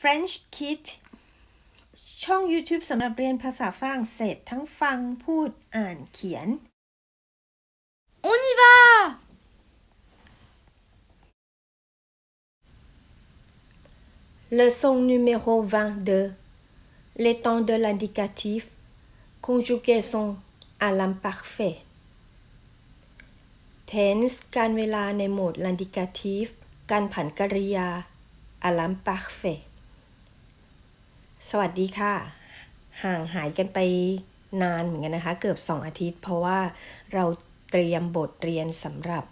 French Kid ช่อง YouTube สำหรับเรียนภาษาฝรั่งเศสทั้งฟังพูดอ่านเขียน On y va Leçon numéro 22 Les temps de l'indicatif Conjugaison à l'imparfait Tense การเวลาในโหมด l'indicatif การผันกริยา à l'imparfait สวัสดีค่ะ ห่างหายกันไปนานเหมือนกันนะคะ เกือบ 2 อาทิตย์ เพราะว่าเราเตรียมบทเรียนสำหรับ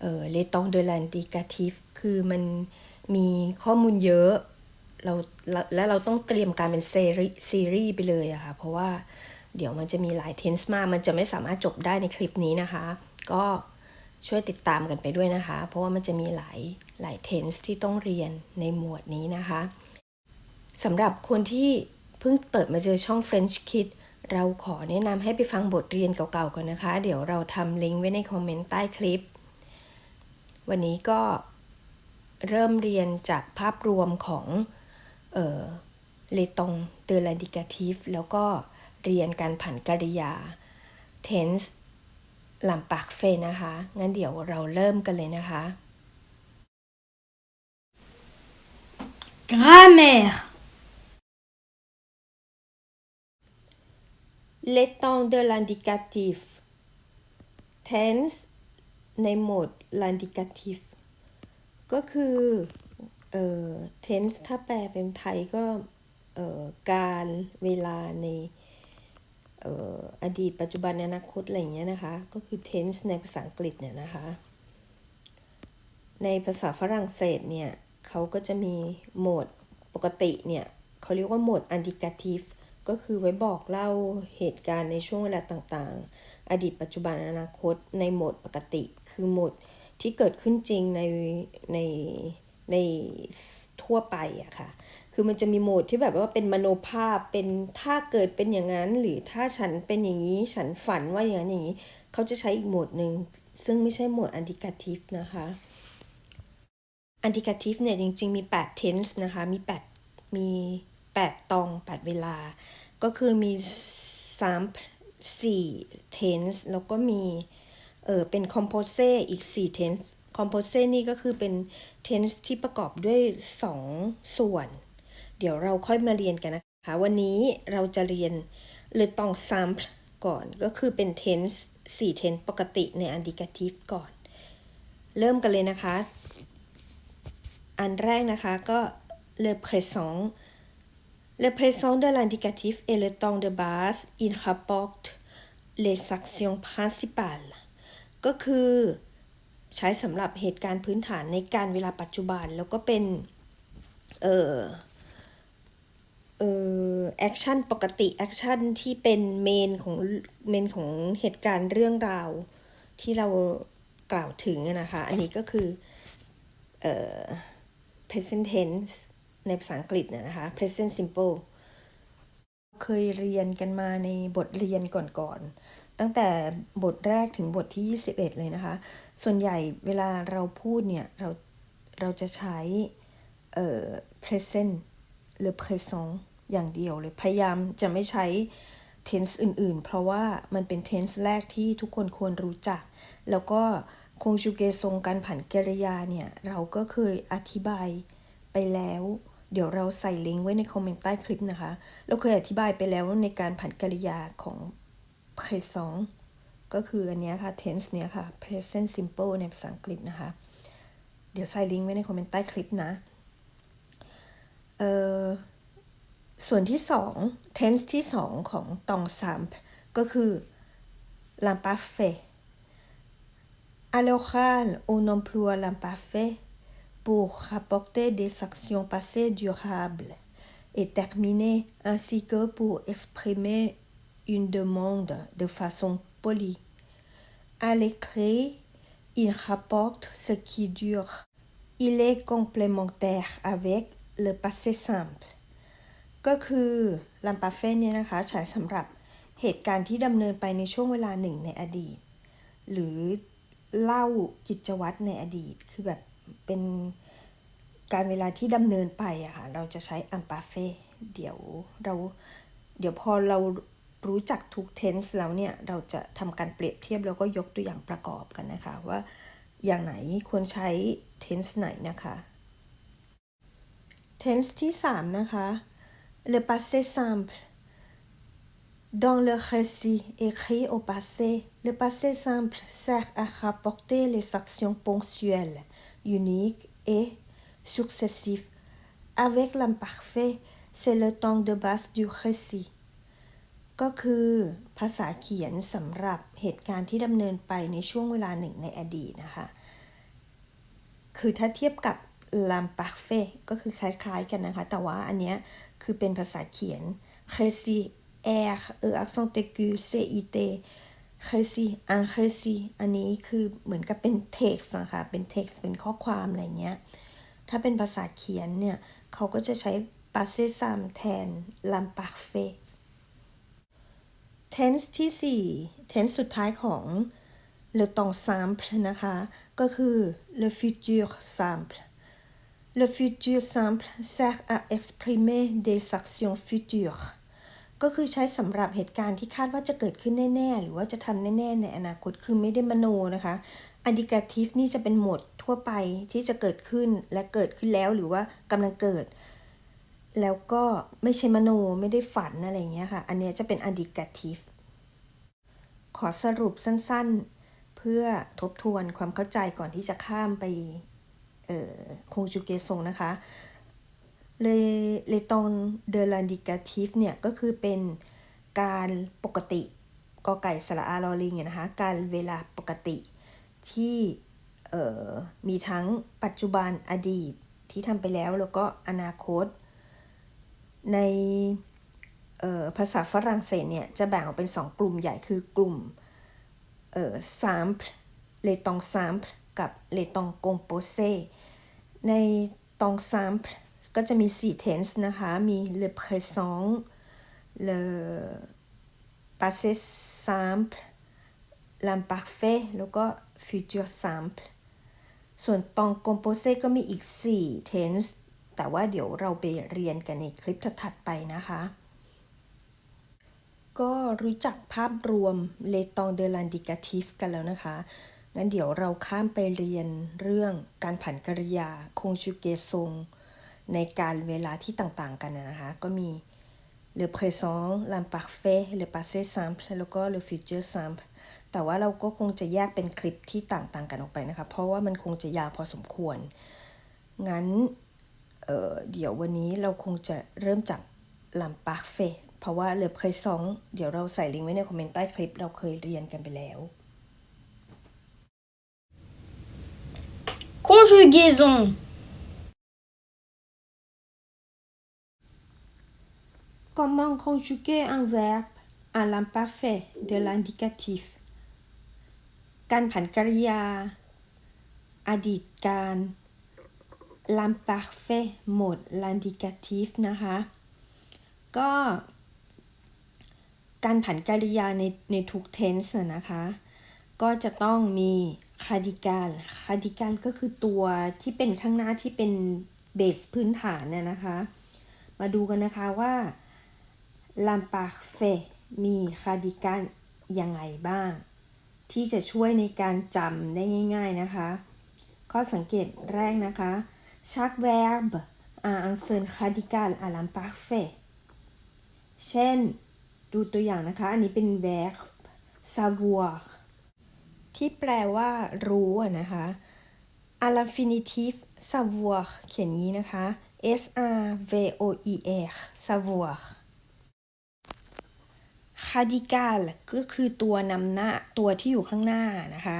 เอ่อ Les temps de l'indicatif คือมันมีข้อมูลเยอะเราและเราต้องเตรียมการเป็นซีรีส์ซีรีส์ไปเลยอะค่ะ เพราะว่าเดี๋ยวมันจะมีหลายเทนส์มาก มันจะไม่สามารถจบได้ในคลิปนี้นะคะ ก็ช่วยติดตามกันไปด้วยนะคะ เพราะว่ามันจะมีหลายหลายเทนส์ที่ต้องเรียนในหมวดนี้นะคะ สำหรับคนที่เพิ่งเปิดมาเจอช่อง French Kid เราขอแนะนำให้ไปฟังบทเรียนเก่าๆก่อนนะคะ เดี๋ยวเราทำลิงก์ไว้ในคอมเมนต์ใต้คลิป วันนี้ก็เริ่มเรียนจากภาพรวมของเออเลตงเดอ l'indicatif แล้วก็เรียนการผันกริยา tense ลำปากเฟนะคะ งั้นเดี๋ยวเราเริ่มกันเลยนะคะ Grammaire. Les temps de l'indicatif tense ในโหมด l'indicatif ก็คือเอ่อ tense ถ้าแปลเป็นไทยก็เอ่อการเวลาในเอ่ออดีตปัจจุบันอนาคตอะไรอย่างเงี้ยนะคะ ก็คือ tense ในภาษาอังกฤษเนี่ยนะคะ ในภาษาฝรั่งเศสเนี่ยเขาก็จะมีโหมดปกติเนี่ยเขาเรียกว่าโหมด indicative ก็คือไว้บอกเล่าเหตุการณ์ในช่วงเวลาต่างๆ อดีตปัจจุบันอนาคตในโหมดปกติ คือโหมดที่เกิดขึ้นจริงในในในทั่วไปอะค่ะ คือมันจะมีโหมดที่แบบว่าเป็นมโนภาพ เป็นถ้าเกิดเป็นอย่างนั้น หรือถ้าฉันเป็นอย่างนี้ ฉันฝันว่าอย่างนั้นอย่างนี้ เขาจะใช้อีกโหมดหนึ่ง ซึ่งไม่ใช่โหมด indicative นะคะ indicative เนี่ยจริงๆมี 8 tense นะคะ มี 8 มี 8 ตอง 8 เวลา ก็คือมี 3 4 tense แล้วก็มีเออเป็น compose อีก 4 tense compose นี่ก็คือเป็น tense ที่ประกอบด้วย 2 ส่วน เดี๋ยวเราค่อยมาเรียนกันนะคะ วันนี้เราจะเรียน le temps simple ก่อนก็คือเป็น tense 4 tense ปกติใน indicative ก่อน เริ่มกันเลยนะคะ อันแรกนะคะก็ le présent le présent de l'indicatif est le temps de base il rapporte les actions principales ก็คือใช้สำหรับเหตุการณ์พื้นฐานในการเวลาปัจจุบัน แล้วก็เป็น เอ่อ เอ่อ แอคชั่นปกติแอคชั่นที่เป็นเมนของเมนของเหตุการณ์เรื่องราว ที่เรากล่าวถึงนะคะ อันนี้ก็คือ เอ่อ present tense ในภาษาอังกฤษเนะนะคะ present simple เคยเรียนกันมาในบทเรียนก่อนๆ ตั้งแต่บทแรกถึงบทที่ 21 เลยนะคะ ส่วนใหญ่เวลาเราพูดเนี่ย เราเราจะใช้เอ่อ present หรือ présent อย่างเดียวเลย พยายามจะไม่ใช้ tense อื่นๆ เพราะว่ามันเป็น tense แรกที่ทุกคนควรรู้จัก แล้วก็ conjugation การผันกริยาเนี่ย เราก็เคยอธิบายไปแล้ว เดี๋ยวเราใส่ลิงก์ไว้ในคอมเมนต์ใต้คลิปนะคะ เราเคยอธิบายไปแล้วในการผันกริยาของ présent ก็คืออันนี้ค่ะ tense เนี้ยค่ะ present simple ในภาษาอังกฤษนะคะ เดี๋ยวใส่ลิงก์ไว้ในคอมเมนต์ใต้คลิปนะ เอ่อ ส่วนที่สอง tense ที่สองของตองซัมก็คือ l'imparfait À l'oral, on emploie l'imparfait pour rapporter des actions passées durables et terminées, ainsi que pour exprimer une demande de façon polie. À l'écrit, il rapporte ce qui dure. Il est complémentaire avec le passé simple. ก็คือ l'imparfait เนี่ยนะคะใช้สำหรับเหตุการณ์ที่ดำเนินไปในช่วงเวลาหนึ่งในอดีต หรือเล่ากิจวัตรในอดีต คือแบบ เป็นการเวลาที่ดำเนินไปอะค่ะ เราจะใช้ imparfait เดี๋ยวเราเดี๋ยวพอเรารู้จักทุก tense แล้วเนี่ย เราจะทำการเปรียบเทียบแล้วก็ยกตัวอย่างประกอบกันนะคะ ว่าอย่างไหนควรใช้ tense ไหนนะคะ tense ที่ 3 นะคะ le passé simple Dans le récit écrit au passé, le passé simple sert à rapporter les actions ponctuelles, unique et successif. Avec l'imparfait, c'est le temps de base du récit. ก็คือภาษาเขียนสำหรับเหตุการณ์ที่ดำเนินไปในช่วงเวลาหนึ่งในอดีตนะคะ คือถ้าเทียบกับลามปาเฟก็คือคล้ายๆกันนะคะ แต่ว่าอันเนี้ยคือเป็นภาษาเขียนเคซีแอร์เอออักซองเตกูเซอีเต เคยสิอ่าเคยสิอันนี้คือเหมือนกับเป็นเท็กซ์นะคะเป็นเท็กซ์เป็นข้อความอะไรเงี้ย ถ้าเป็นภาษาเขียนเนี่ยเขาก็จะใช้ปาเซซัมแทนลัมปาเฟ tense ที่ 4 tense สุดท้ายของ le temps simple นะคะ ก็คือ le futur simple le futur simple sert à exprimer des actions futures ก็คือใช้สำหรับเหตุการณ์ที่คาดว่าจะเกิดขึ้นแน่ๆ หรือว่าจะทำแน่ๆ ในอนาคตคือไม่ได้มโนนะคะ indicative นี่จะเป็นหมดทั่วไปที่จะเกิดขึ้นและเกิดขึ้นแล้วหรือว่ากำลังเกิด แล้วก็ไม่ใช่มโนไม่ได้ฝันอะไรเงี้ยค่ะ อันนี้จะเป็น indicative ขอสรุปสั้นๆ เพื่อทบทวนความเข้าใจก่อนที่จะข้ามไปเอ่อ conjugaison นะคะ le le temps de l'indicatif เนี่ย ก็คือเป็นการปกติกอไก่สระอาลอลิงเนี่ยนะคะ การเวลาปกติที่มีทั้งปัจจุบันอดีตที่ทำไปแล้วแล้วก็อนาคต ในภาษาฝรั่งเศสเนี่ย จะแบ่งออกเป็น2กลุ่มใหญ่คือกลุ่มเอ่อ simple les temps simple กับ les temps composé ใน temps simple ก็จะมี 4 tense นะคะ มี le présent le passé simple l'imparfait แล้วก็ future simple ส่วน temps composé ก็มีอีก 4 tense แต่ว่าเดี๋ยวเราไปเรียนกันในคลิปถัดไปนะคะ ก็รู้จักภาพรวม le temps de l'indicatif กันแล้วนะคะ งั้นเดี๋ยวเราข้ามไปเรียนเรื่องการผันกริยา conjugaison ในการเวลาที่ต่างๆ กันนะคะ ก็มี le présent l'imparfait le passé simple แล้วก็ le futur simple แต่ว่าเราก็คงจะแยกเป็นคลิปที่ต่างๆ กันออกไปนะคะ เพราะว่ามันคงจะยาวพอสมควร งั้นเเดี๋ยววันนี้เราคงจะเริ่มจาก l'imparfait เพราะว่า le présent เดี๋ยวเราใส่ลิงก์ไว้ในคอมเมนต์ใต้คลิป เราเคยเรียนกันไปแล้ว Conjugaison. Comment conjuguer un verbe à l'imparfait de l'indicatif การผันกริยา อดีตการ l'imparfait หมด l'indicatif นะคะ ก็ การผันกริยาในในทุก tense อะนะคะ ก็จะต้องมี radical radical ก็คือตัวที่เป็นข้างหน้าที่เป็นเบสพื้นฐานน่ะนะคะ มาดูกันนะคะว่า l'imparfait มีคาดิกันยังไงบ้าง ที่จะช่วยในการจำได้ง่าย ๆนะคะ ข้อสังเกตแรกนะคะ chaque verbe a un seul radical à l'imparfait เช่น ดูตัวอย่างนะคะ อันนี้เป็น verb savoir ที่แปลว่า รู้นะคะ à l'infinitif savoir เขียนงี้นะคะ s r v o e r savoir radical ก็คือตัวนำหน้าตัวที่อยู่ข้างหน้านะคะ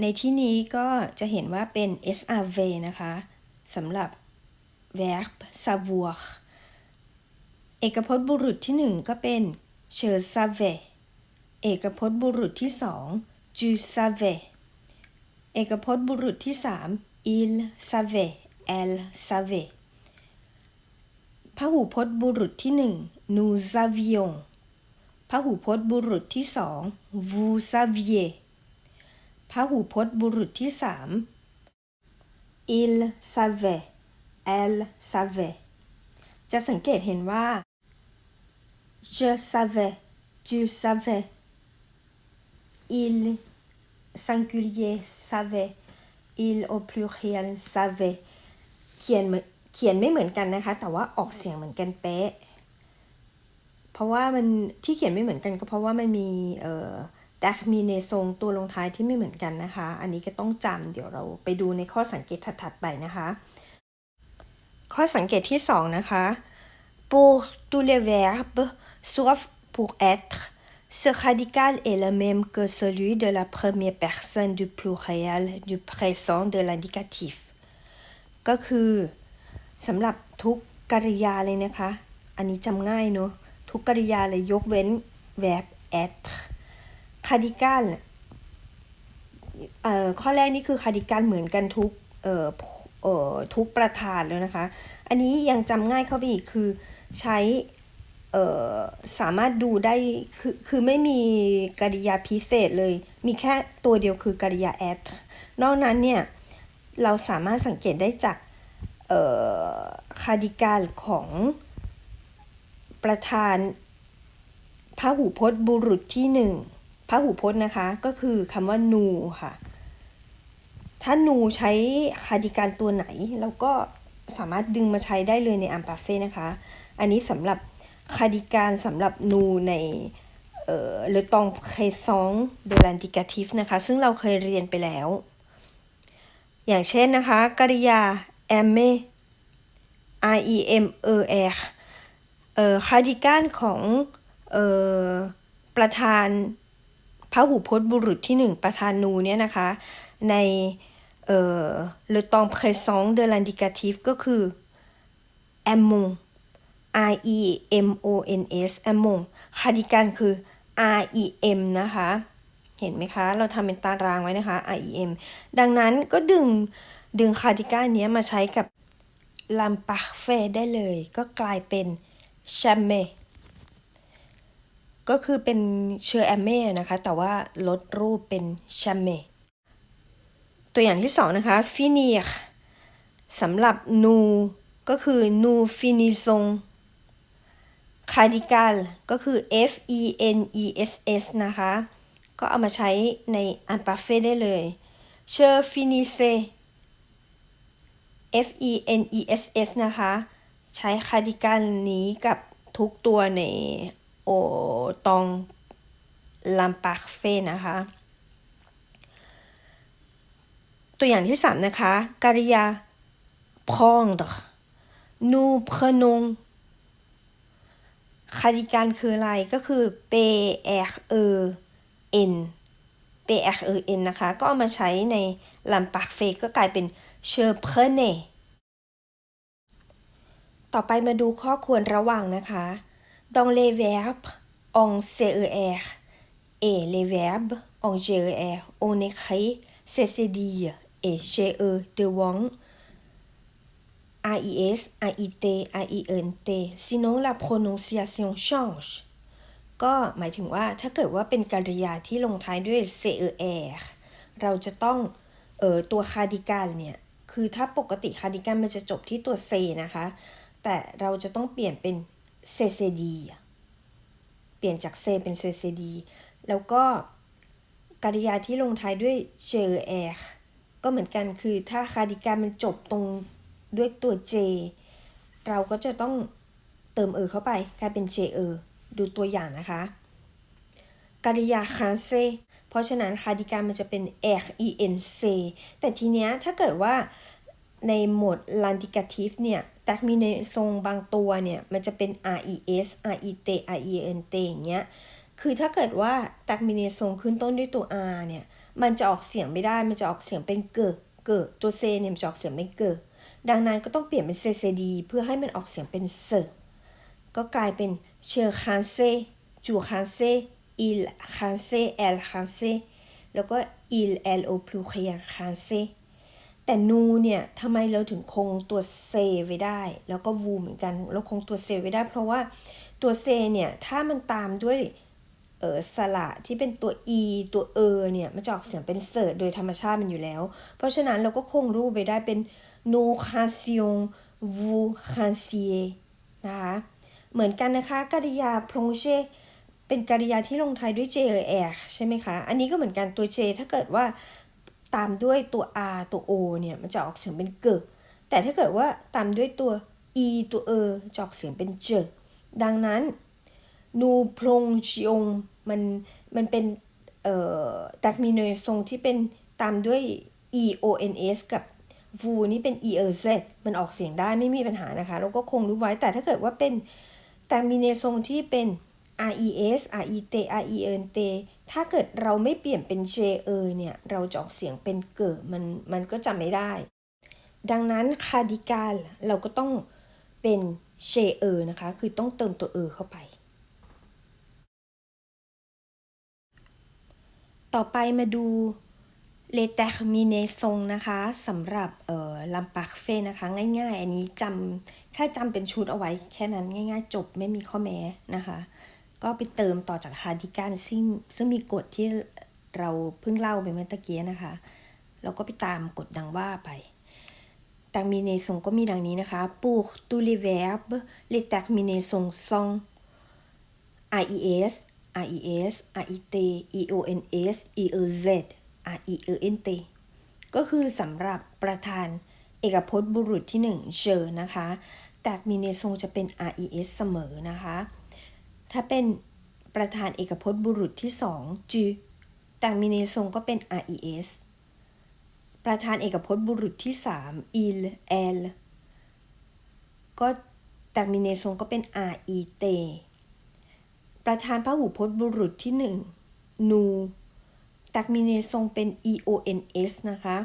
ในที่นี้ก็จะเห็นว่าเป็น SRV นะคะสำหรับ verb savoir เอกพจน์บุรุษที่หนึ่งก็เป็น je savais เอกพจน์บุรุษที่สอง tu savais เอกพจน์บุรุษที่สาม il savait elle savait พหูพจน์บุรุษที่หนึ่ง nous avions พหูพจน์บุรุษที่สอง vous saviez พหูพจน์บุรุษที่สาม il savait elle savait จะสังเกตเห็นว่า je savais tu savais il singulier savait il au pluriel savait เขียนเหมือนเขียนไม่เหมือนกันนะคะ แต่ว่าออกเสียงเหมือนกันเป๊ะ เพราะว่ามันที่เขียนไม่เหมือนกันก็เพราะว่ามันมีเอ่อดักมีเนทรงตัวลงท้ายที่ไม่เหมือนกันนะคะ อันนี้ก็ต้องจำเดี๋ยวเราไปดูในข้อสังเกตถัดๆไปนะคะ ข้อสังเกตที่สองนะคะ pour tous les verbes sauf pour être ce radical est le même que celui de la première personne du pluriel du présent de l'indicatif ก็คือสำหรับทุกกริยาเลยนะคะ อันนี้จำง่ายเนอะ ทุกกริยาเลยยกเว้น verb être คาดิกัลเอ่อข้อแรกนี่คือคาดิกัลเหมือนกันทุกเอ่อเอ่อทุกประธานแล้วนะคะ อันนี้ยังจำง่ายเข้าไปอีกคือใช้เอ่อสามารถดูได้คือคือไม่มีกริยาพิเศษเลย มีแค่ตัวเดียวคือกริยา at นอกนั้นเนี่ยเราสามารถสังเกตได้จากคาดิกัลของ ประธานพระหูพจน์บุรุษที่หนึ่งพระหูพจน์นะคะ ก็คือคำว่านูค่ะ ถ้านูใช้คาดิการตัวไหนเราก็สามารถดึงมาใช้ได้เลยในอัมปาเฟ่นะคะ อันนี้สำหรับคาดิการสำหรับนูในเอ่อ le temps présent de l'indicatif นะคะ ซึ่งเราเคยเรียนไปแล้ว อย่างเช่นนะคะกริยา aimer r e m e r เอ่อ คาร์ดิการของออประธานพหูพจน์บุรุษที่หนึ่งประธานนูเนี่ยนะคะ ในเอ่อ le temps présent de l'indicatif ก็คือ aimons r e m o n s aimons คาร์ดิการคือ r e m นะคะ เห็นไหมคะ เราทำเป็นตารางไว้นะคะ r e m ดังนั้นก็ดึงดึงคาร์ดิการเนี้มาใช้กับ l'imparfait ได้เลย ก็กลายเป็น jamais ก็คือเป็นเชอร์แอมเม่นะคะ แต่ว่าลดรูปเป็น jamais ตัวอย่างที่สองนะคะ finir สำหรับ nous ก็คือ nous finissons cardical ก็คือ f e n e s s นะคะ ก็เอามาใช้ในอันปาเฟ่ได้เลย je finissais f e n e s s นะคะ ใช้คาร์ดิกันนี้กับทุกตัวในโอตองลัมปาเฟ่นะคะ ตัวอย่างที่สามนะคะ กริยา prendre nous prenons คาดิการคืออะไรก็คือ p r e n p r e n นะคะ ก็เอามาใช้ในลัมปาเฟ่ก็กลายเป็น je prenais ต่อไปมาดูข้อควรระวังนะคะ dans les verbes en CER et les verbes en GER on écrit CCD et GE devant AIS, AIT, AINT sinon la prononciation change ก็หมายถึงว่าถ้าเกิดว่าเป็นกริยาที่ลงท้ายด้วย CER เราจะต้องเออตัวคาร์ดิกันเนี่ย คือถ้าปกติคาร์ดิกันมันจะจบที่ตัว C นะคะ แต่เราจะต้องเปลี่ยนเป็น CCD อะเปลี่ยนจาก C เป็น CCD แล้วก็กริยาที่ลงท้ายด้วย JR ก็เหมือนกันคือถ้าคาดิการมันจบตรงด้วยตัว J เราก็จะต้องเติมเออเข้าไปกลายเป็น JE ดูตัวอย่างนะคะกริยาคาเซเพราะฉะนั้นคาดิการมันจะเป็น R E N C แต่ทีเนี้ยถ้าเกิดว่าในโหมด landicatif เนี่ย แต่มีในทรงบางตัวเนี่ย มันจะเป็น R E S R E T R E N T อย่างเงี้ย คือถ้าเกิดว่าตักมีในทรงขึ้นต้นด้วยตัว R เนี่ย มันจะออกเสียงไม่ได้ มันจะออกเสียงเป็นเกอเกอตัว C เนี่ยมันจะออกเสียงเป็นเกอดังนั้นก็ต้องเปลี่ยนเป็น C C D เพื่อให้มันออกเสียงเป็นเซก็กลายเป็นเชอร์คานเซจูคานเซ il คานเซ elle คานเซแล้วก็ il elle au pluriel คานเซ แต่นูเนี่ยทำไมเราถึงคงตัวเซไว้ได้ แล้วก็วูเหมือนกัน เราคงตัวเซไว้ได้ เพราะว่าตัวเซเนี่ยถ้ามันตามด้วยเออสระที่เป็นตัว e ตัวเอเนี่ยมันจะออกเสียงเป็นเสิร์โดยธรรมชาติมันอยู่แล้ว เพราะฉะนั้นเราก็คงรูปไปได้เป็นนูคาซิอง vous ranciez นะคะเหมือนกันนะคะกริยา plonger เป็นกริยาที่ลงท้ายด้วย jer ใช่ไหมคะ อันนี้ก็เหมือนกันตัว j ถ้าเกิดว่า ตามด้วยตัว r ตัว o เนี่ยมันจะออกเสียงเป็นเกแต่ถ้าเกิดว่าตามด้วยตัว e ตัว e จะออกเสียงเป็นเจดังนั้นนูพลงชงมันมันเป็นเอ่อตักมีเนยทรงที่เป็นตามด้วย e o n s กับ vu นี่เป็น e r z มันออกเสียงได้ไม่มีปัญหานะคะ เราก็คงรู้ไว้แต่ถ้าเกิดว่าเป็นตักมีเนยทรงที่เป็น r e s r e t r e n t ถ้าเกิดเราไม่เปลี่ยนเป็น j e เนี่ย เราจะออกเสียงเป็นเกิดมันมันก็จำไม่ได้ ดังนั้นคาดิกาลเราก็ต้องเป็น j e นะคะ คือต้องเติมตัว e เข้าไป ต่อไปมาดูเลเตอร์มิเนซงนะคะสำหรับเอ่อลัมปากเฟนะคะ ง่ายๆ อันนี้จำแค่จำเป็นชุดเอาไว้แค่นั้นง่ายๆ จบไม่มีข้อแม้นะคะ ก็ไปเติมต่อจากคาร์ดิกันซึ่งซึ่งมีกฎที่เราเพิ่งเล่าไปเมื่อตะกี้นะคะ เราก็ไปตามกฎดังว่าไป terminaison ก็มีดังนี้นะคะ pour tous les verbes les terminaisons sont AIS AIS AIT EONS EEZ REENT ก็คือสำหรับประธานเอกพจน์บุรุษที่ 1 เจอนะคะ terminaison จะเป็น RES เสมอนะคะ ถ้าเป็นประธานเอกพจน์บุรุษที่2จื terminaison ก็เป็น RES ประธานเอกพจน์บุรุษที่3 il elle ก็ terminaison ก็เป็น ret ประธานพหูพจน์บุรุษที่1 nu terminaison เป็น eons นะคะ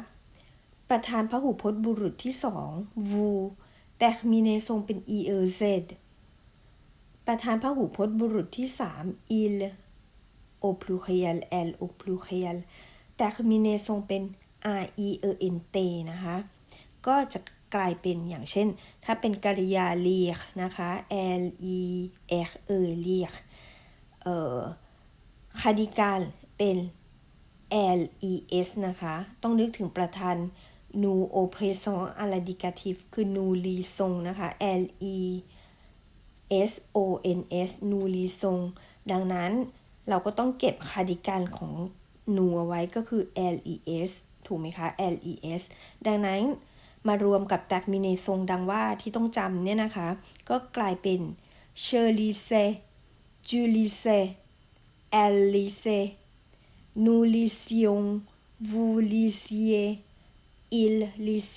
ประธานพหูพจน์บุรุษที่2 vous terminaison เป็น erz ประธานพหูพจน์บุรุษที่3 il au pluriel elle au pluriel terminaison เป็น r e e n t นะคะ ก็จะกลายเป็นอย่างเช่น ถ้าเป็นกริยาเรียกนะคะ l e r e เรียกเอ่อคาดิการเป็น l e s นะคะ ต้องนึกถึงประธาน nu au présent à l'indicatif คือ nu li song นะคะ l e s o n s nu li song ดังนั้นเราก็ต้องเก็บคาดิการของ nu เอาไว้ก็คือ l e s ถูกไหมคะ l e s ดังนั้นมารวมกับตักมิเนทรงดังว่าที่ต้องจำเนี่ยนะคะ ก็กลายเป็นเชอร์ลิเซจูลิเซเอลลิเซนูลิซิองวูลิเซียอิลลิเซ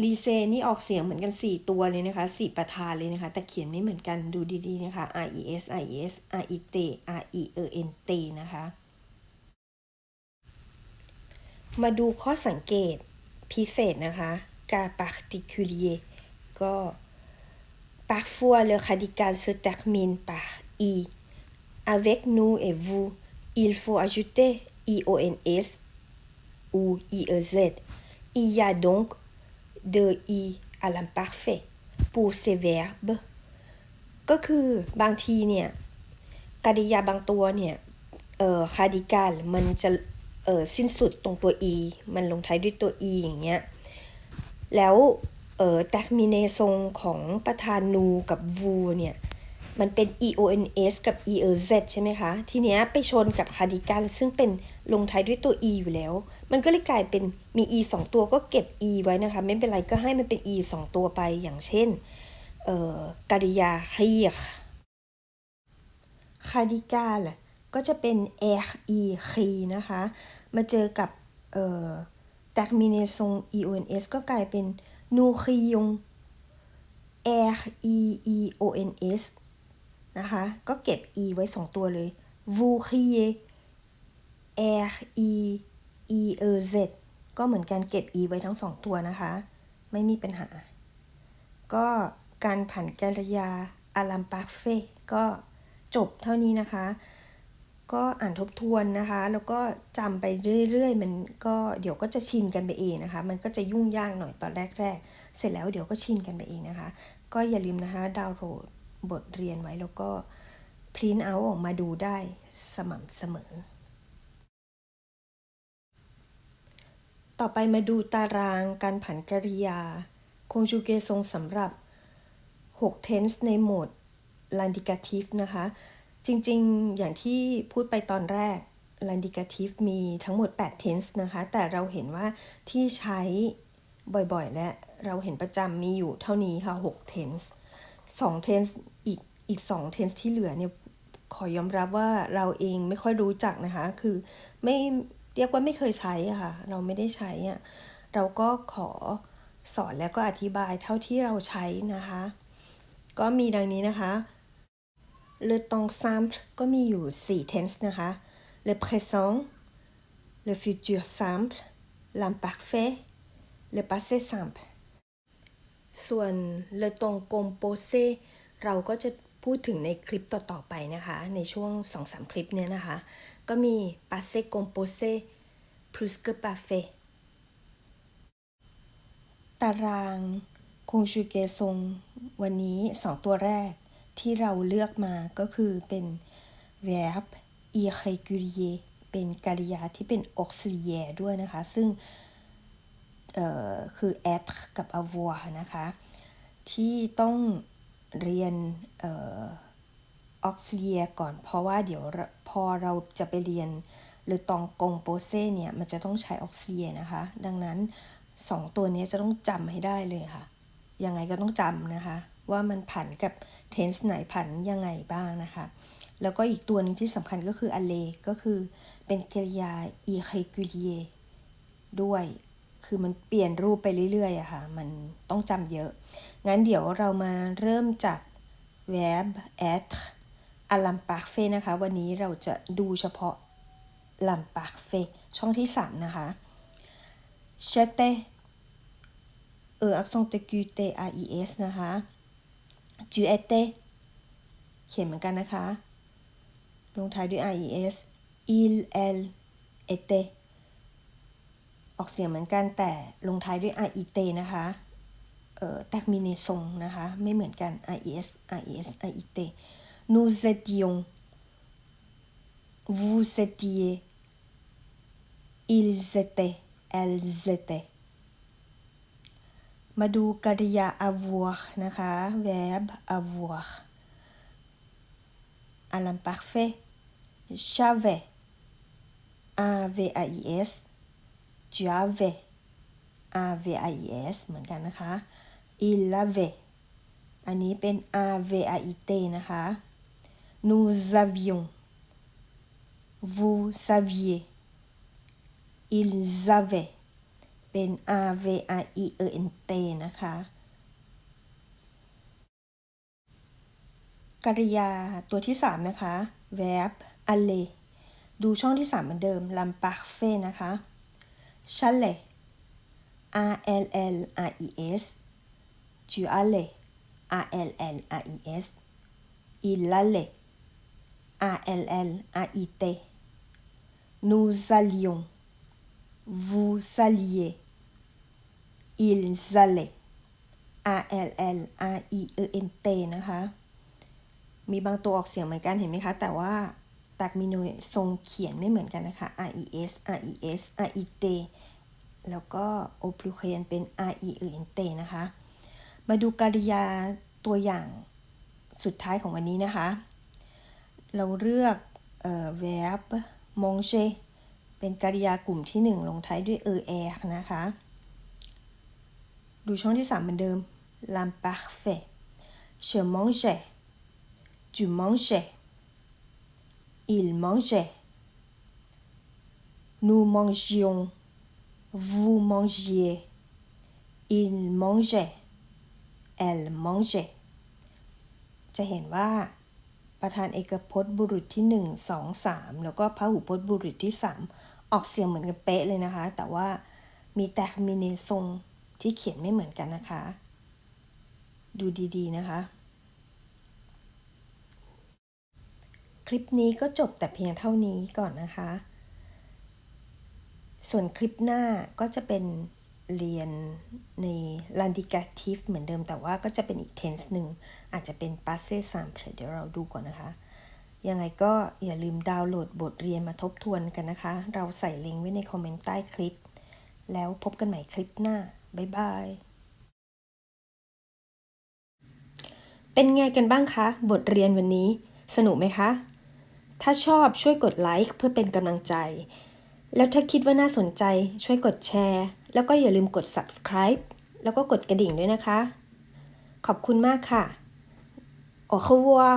ลีเซนี่ออกเสียงเหมือนกัน 4 ตัวเลยนะคะ 4 ประธานเลยนะคะ แต่เขียนไม่เหมือนกันดูดีๆนะคะ R E S I S R E T R E E N T นะคะ มาดูข้อสังเกตพิเศษนะคะ cas particulier ก็ parfois le radical se termine par i avec nous et vous il faut ajouter ions ou iez il y a donc de i à l'imparfait pour ces verbes ก็คือบางทีเนี่ยกริยาบางตัวเนี่ยเอ่อคาดิกาลมันจะเอ่อสิ้นสุดตรงตัว e มันลงท้ายด้วยตัว e อย่างเงี้ย แล้วเอ่อ termination ของประธาน nu กับ vu เนี่ย มันเป็น eons กับ erz ใช่ไหมคะ ทีเนี้ยไปชนกับคาดิกันซึ่งเป็นลงท้ายด้วยตัว e อยู่แล้ว มันก็เลยกลายเป็นมี e 2 ตัวก็เก็บ e ไว้นะคะ ไม่เป็นไรก็ให้มันเป็น e 2 ตัวไปอย่างเช่นเอ่อกริยา rier คาดิกาลก็จะเป็น r e r นะคะ มาเจอกับเอ่อ terminaison eons ก็กลายเป็น nous rions r e e o n s นะคะ ก็เก็บ e ไว้ 2 ตัวเลย v o u r i e r e e z ก็เหมือนกันเก็บ e ไว้ทั้ง2ตัวนะคะ ไม่มีปัญหา ก็การผันกริยาอารัมปาเฟก็จบเท่านี้นะคะ ก็อ่านทบทวนนะคะ แล้วก็จำไปเรื่อยๆ มันก็เดี๋ยวก็จะชินกันไปเองนะคะ มันก็จะยุ่งยากหน่อยตอนแรกๆ เสร็จแล้วเดี๋ยวก็ชินกันไปเองนะคะ ก็อย่าลืมนะคะดาวน์โหลดบทเรียนไว้แล้วก็พรินเอาออกมาดูได้สม่ำเสมอ ต่อไปมาดูตารางการผันกริยา คงจูเกทรงสำหรับ 6 tense ในโหมด landicative นะคะ จริงๆ อย่างที่พูดไปตอนแรก landicative มีทั้งหมด 8 tense นะคะ แต่เราเห็นว่าที่ใช้บ่อยๆ และเราเห็นประจำมีอยู่เท่านี้ค่ะ 6 tense 2 tense อีกอีก 2 tense ที่เหลือเนี่ย ขอยอมรับว่าเราเองไม่ค่อยรู้จักนะคะ คือไม่ เรียกว่าไม่เคยใช้อะค่ะ เราไม่ได้ใช้อะเราก็ขอสอนแล้วก็อธิบายเท่าที่เราใช้นะคะ ก็มีดังนี้นะคะ le temps simple ก็มีอยู่ 4 tense นะคะ le présent le futur simple l'imparfait le passé simple ส่วน le temps composé เราก็จะพูดถึงในคลิปต่อ ๆ ไปนะคะ ในช่วง 2-3 คลิปเนี้ยนะคะก็มี passé composé plus que parfait ตารางคงชูเกซงวันนี้2ตัวแรกที่เราเลือกมาก็คือเป็น verb irrégulier เป็นกริยาที่เป็น auxiliaire ด้วยนะคะ ซึ่งคือ être กับ avoir นะคะ ที่ต้องเรียน ออ auxiliaire ก่อน เพราะว่าเดี๋ยวพอเราจะไปเรียนหรือตองกงโปเซ่เนี่ย มันจะต้องใช้ auxiliaire นะคะ ดังนั้น 2 ตัวนี้จะต้องจำให้ได้เลยค่ะ ยังไงก็ต้องจำนะคะ ว่ามันผันกับ tense ไหนผันยังไงบ้างนะคะ แล้วก็อีกตัวหนึ่งที่สำคัญก็คือ aller ก็คือเป็นกริยา irrégulier ด้วยคือมันเปลี่ยนรูปไปเรื่อยๆอะค่ะ มันต้องจำเยอะ งั้นเดี๋ยวเรามาเริ่มจาก verb être à l'imparfait นะคะ วันนี้เราจะดูเฉพาะ l'imparfait ช่องที่ 3 นะคะ j'étais เออ accent aigu t a i s นะคะ tu étais เขียนเหมือนกันนะคะ ลงท้ายด้วย i e s il el ete ออกเสียงเหมือนกันแต่ลงท้ายด้วย i e t นะคะเอ่อ terminaison นะคะ ไม่เหมือนกัน i e s i e s i e t nous étions vous étiez ils étaient elles étaient มาดูกริยา avoir นะคะ verb avoir à l'imparfait j'avais a v a i s tu avais a v a i s เหมือนกันนะคะ il avait อันนี้เป็น a v a i t นะคะ nous avions vous saviez ils avaient เป็น a v a i e n t นะคะ กริยาตัวที่ 3 นะคะ verb aller ดูช่องที่ 3 เหมือนเดิม l'imparfait นะคะ chalet a l l a i s tu allais a l l a i s il allait a l l a i t nous allions vous alliez ils allaient a l l a i e n t นะคะ มีบางตัวออกเสียงเหมือนกันเห็นไหมคะ แต่ว่าตักมีโนทรงเขียนไม่เหมือนกันนะคะ r e s r e s r e t แล้วก็ o p l u c a n เป็น r e e n t นะคะ มาดูกริยาตัวอย่างสุดท้ายของวันนี้นะคะ เราเลือกเอ่อ verb manger เป็นกริยากลุ่มที่ 1 ลงท้ายด้วย er นะคะ ดูช่องที่ 3 เหมือนเดิม l'imparfait je mangeais tu mangeais il mangeait nous mangions vous mangiez il mangeait elle mangeait จะเห็นว่า ประธานเอกพจน์บุรุษที่ 1 2 3 แล้วก็พหูพจน์บุรุษที่ 3 ออกเสียงเหมือนกันเป๊ะเลยนะคะ แต่ว่ามีแต่มีเนทรงที่เขียนไม่เหมือนกันนะคะ ดูดีๆนะคะ คลิปนี้ก็จบแต่เพียงเท่านี้ก่อนนะคะ ส่วนคลิปหน้าก็จะเป็น เรียนใน landicative เหมือนเดิมแต่ว่าก็จะเป็นอีก tense หนึ่ง อาจจะเป็น passé simple เดี๋ยวเราดูก่อนนะคะ ยังไงก็อย่าลืมดาวน์โหลดบทเรียนมาทบทวนกันนะคะ เราใส่ลิงก์ไว้ในคอมเมนต์ใต้คลิป แล้วพบกันใหม่คลิปหน้า บ๊ายบาย เป็นไงกันบ้างคะ บทเรียนวันนี้ สนุกไหมคะ ถ้าชอบช่วยกดไลค์เพื่อเป็นกำลังใจ แล้วถ้าคิดว่าน่าสนใจช่วยกดแชร์ แล้วก็อย่าลืมกด subscribe แล้วก็กดกระดิ่งด้วยนะคะ ขอบคุณมากค่ะ au revoir